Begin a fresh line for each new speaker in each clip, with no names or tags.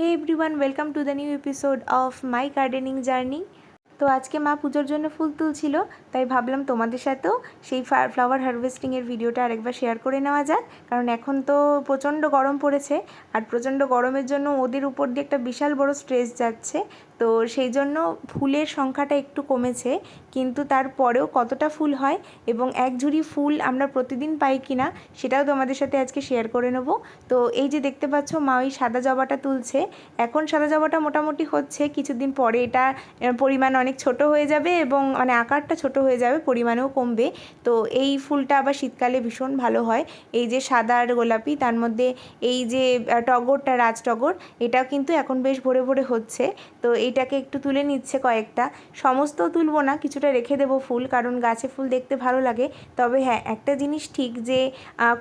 Hey everyone welcome to the new episode of my gardening journey তো আজকে মা পুজোর জন্য ফুল তুলছিল, তাই ভাবলাম তোমাদের সাথেও সেই ফ্লাওয়ার হারভেস্টিংয়ের ভিডিওটা আরেকবার শেয়ার করে নেওয়া যাক। কারণ এখন তো প্রচণ্ড গরম পড়েছে, আর প্রচণ্ড গরমের জন্য ওদের উপর দিয়ে একটা বিশাল বড় স্ট্রেস যাচ্ছে। তো সেই জন্য ফুলের সংখ্যাটা একটু কমেছে, কিন্তু তারপরেও কতটা ফুল হয় এবং এক ঝুড়ি ফুল আমরা প্রতিদিন পাই কি না সেটাও তোমাদের সাথে আজকে শেয়ার করে নেব। তো এই যে দেখতে পাচ্ছ মা ওই সাদা জবাটা তুলছে, এখন সাদা জবাটা মোটামুটি হচ্ছে কিছুদিন পরে এটা পরিমাণ অনেক ছোট হয়ে যাবে এবং মানে আকারটা ছোট হয়ে যাবে, পরিমাণেও কমবে। তো এই ফুলটা আবার শীতকালে ভীষণ ভালো হয়। এই যে সাদা আর গোলাপি, তার মধ্যে এই যে টগরটা রাজ টগর, এটাও কিন্তু এখন বেশ ভরে ভরে হচ্ছে। তো এইটাকে একটু তুলে নিচ্ছে কয়েকটা। সমস্ত তুলবো না, কিছুটা রেখে দেবো ফুল, কারণ গাছে ফুল দেখতে ভালো লাগে। তবে হ্যাঁ একটা জিনিস ঠিক যে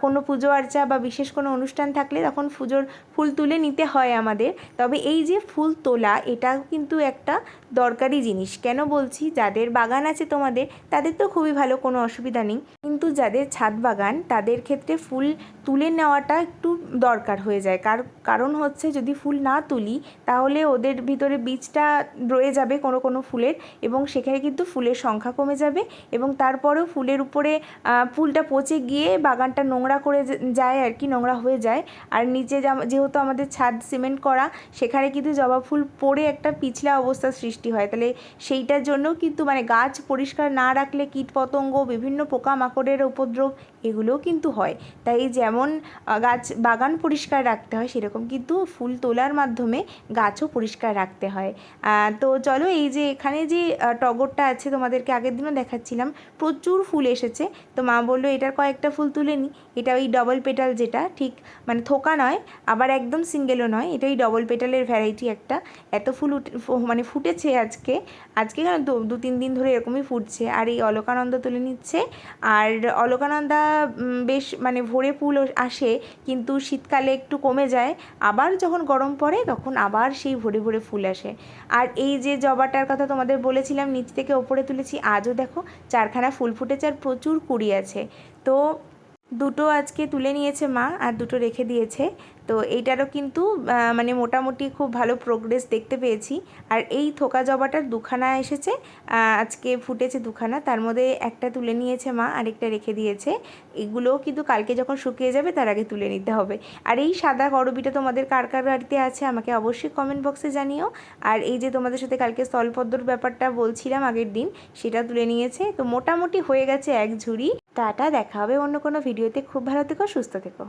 কোনো পুজো আর্চা বা বিশেষ কোনো অনুষ্ঠান থাকলে তখন পুজোর ফুল তুলে নিতে হয় আমাদের। তবে এই যে ফুল তোলা, এটাও কিন্তু একটা দরকারি জিনিস। কেন বলছি? যাদের বাগান আছে তোমাদের, তাদের তো খুবই ভালো, কোনো অসুবিধা নেই। কিন্তু যাদের ছাদ বাগান, তাদের ক্ষেত্রে ফুল তুলে নেওয়াটা একটু দরকার হয়ে যায়। কার, কারণ হচ্ছে যদি ফুল না তুলি, তাহলে ওদের ভিতরে বীজটা রয়ে যাবে কোনো কোনো ফুলের এবং সেখানে কিন্তু ফুলের সংখ্যা কমে যাবে এবং তারপরেও ফুলের উপরে ফুলটা পচে গিয়ে বাগানটা নোংরা করে যায় আর কি, নোংরা হয়ে যায়। আর নিচে যেহেতু আমাদের ছাদ সিমেন্ট করা, সেখানে কিন্তু জবা ফুল পড়ে একটা পিছলা অবস্থার সৃষ্টি হয়। তাহলে সেইটার জন্য কিন্তু মানে গাছ পরিষ্কার না রাখলে কীটপতঙ্গ, বিভিন্ন পোকামাকড়ের উপদ্রব, এগুলোও কিন্তু হয়। তাই যেমন গাছ বাগান পরিষ্কার রাখতে হয়, সেরকম কিন্তু ফুল তোলার মাধ্যমে গাছও পরিষ্কার রাখতে হয়। তো চলো এই যে এখানে যে টগরটা আছে, তোমাদেরকে আগের দিনও দেখাচ্ছিলাম, প্রচুর ফুল এসেছে। তো মা বলল, এটার কয়েকটা ফুল তুলে নিই এটা ওই ডবল পেটাল যেটা, ঠিক মানে থোকা নয়, আবার একদম সিঙ্গেলও নয়, এটা ওই ডবল পেটালের ভ্যারাইটি একটা। এত ফুল মানে ফুটেছে আজকে। আজকে কেন দু, তিন দিন ধরে এরকমই ফুটছে। আর এই অলকানন্দ তুলে নিচ্ছে, আর অলকানন্দা বেশ মানে ভোরে ফুল আসে, কিন্তু শীতকালে একটু কমে যায়। আবার যখন গরম পড়ে, তখন আবার সেই ভোরে ভোরে ফুল আসে। আর এই যে জবাটার কথা তোমাদের বলেছিলাম, নিচ থেকে ওপরে তুলেছি, আজও দেখো, চারখানা ফুল ফুটেছে আর প্রচুর কুড়ি আছে। তো দুটো আজকে তুলে নিয়েছে মা আর দুটো রেখে দিয়েছে। তো এইটারও কিন্তু মানে মোটামুটি খুব ভালো প্রোগ্রেস দেখতে পেয়েছি। আর এই থোকা জবাটার দুখানা এসেছে আজকে ফুটেছে দুখানা। তার মধ্যে একটা তুলে নিয়েছে মা, আরেকটা রেখে দিয়েছে। এগুলোও কিন্তু কালকে যখন শুকিয়ে যাবে, তার আগে তুলে নিতে হবে। আর এই সাদা করবিটা তোমাদের কার কার বাড়িতে আছে, আমাকে অবশ্যই কমেন্ট বক্সে জানিও। আর এই যে তোমাদের সাথে কালকে স্থলপদ্মর ব্যাপারটা বলছিলাম আগের দিন, সেটা তুলে নিয়েছে। তো মোটামুটি হয়ে গেছে এক ঝুড়ি। টাটা দেখা হবে অন্য কোনো ভিডিওতে। খুব ভালো থেকো সুস্থ থেকো।